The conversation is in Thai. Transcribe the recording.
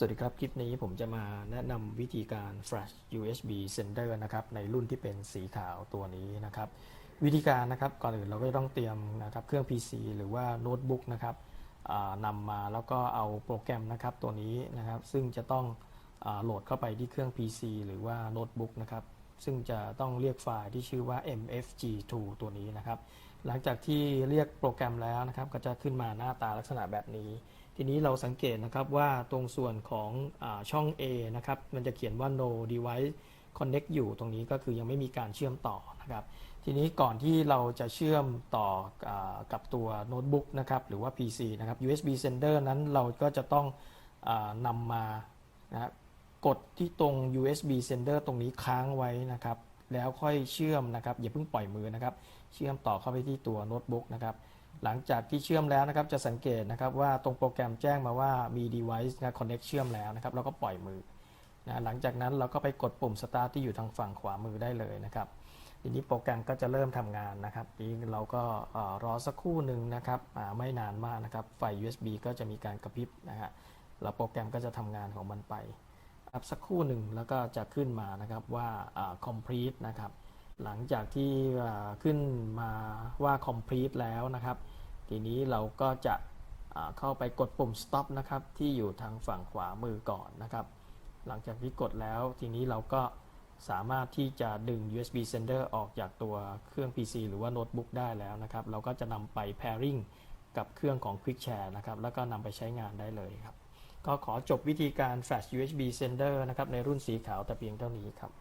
สวัสดีครับ คลิปนี้ผมจะมาแนะนำวิธีการ flash USB sender นะครับในรุ่นที่เป็นสีขาวตัวนี้นะครับ วิธีการนะครับก่อนอื่นเราก็ต้องเตรียมนะครับเครื่อง PC หรือว่าโน้ตบุ๊กนะครับนำมาแล้วก็เอาโปรแกรมนะครับตัวนี้นะครับ ซึ่งจะต้องอโหลดเข้าไปที่เครื่อง PC หรือว่าโน้ตบุ๊กนะครับ ซึ่งจะต้องเรียกไฟล์ที่ชื่อว่า mfg2 ตัวนี้นะครับ หลังจากที่เรียกโปรแกรมแล้วนะครับ ก็จะขึ้นมาหน้าตาลักษณะแบบนี้ ทีนี้เราสังเกตนะครับว่าตรงส่วนของอช่อง A นะครับ มันจะเขียนว่า no device connect อยู่ตรงนี้ก็คือยังไม่มีการเชื่อมต่อนะครับ ทีนี้ก่อนที่เราจะเชื่อมต่ออกับตัวโน้ตบุ๊กนะครับ หรือว่า PC นะครับ USB sender นั้นเราก็จะต้องอนำมานะครับ กดที่ตรง USB sender ตรงนี้ค้างไว้นะครับ แล้วค่อยเชื่อมนะครับ อย่าเพิ่งปล่อยมือนะครับ เชื่อมต่อเข้าไปที่ตัวโน้ตบุ๊กนะครับ หลังจากที่เชื่อมแล้วนะครับ จะสังเกตนะครับว่าตรงโปรแกรมแจ้งมาว่ามี device นะ connect เชื่อมแล้วนะครับเราก็ปล่อยมือนะหลังจากนั้นเราก็ไปกดปุ่ม start ที่อยู่ทางฝั่งขวามือได้เลยนะครับ ทีนี้โปรแกรมก็จะเริ่มทำงานนะครับนี้เราก็รอสักครู่หนึ่งนะครับไม่นานมากนะครับ ไฟ USB ก็จะมีการกระพริบนะฮะแล้วโปรแกรมก็จะทำงานของมันไป ครับสักครู่หนึ่งแล้วก็จะขึ้นมานะครับว่าอ่า complete นะครับ หลังจากที่ขึ้นมาว่า complete แล้วนะครับ ทีนี้เราก็จะเข้าไปกดปุ่ม stop นะครับ ที่อยู่ทางฝั่งขวามือก่อนนะครับ หลังจากที่กดแล้วทีนี้เราก็สามารถที่จะดึง USB sender ออกจากตัวเครื่อง PC หรือว่าโน้ตบุ๊กได้แล้วนะครับ เราก็จะนำไป pairing กับเครื่องของ Quick Share นะครับ แล้วก็นำไปใช้งานได้เลยครับ ก็ขอจบวิธีการ flash USB sender นะครับในรุ่นสีขาวแต่เพียงเท่านี้ครับ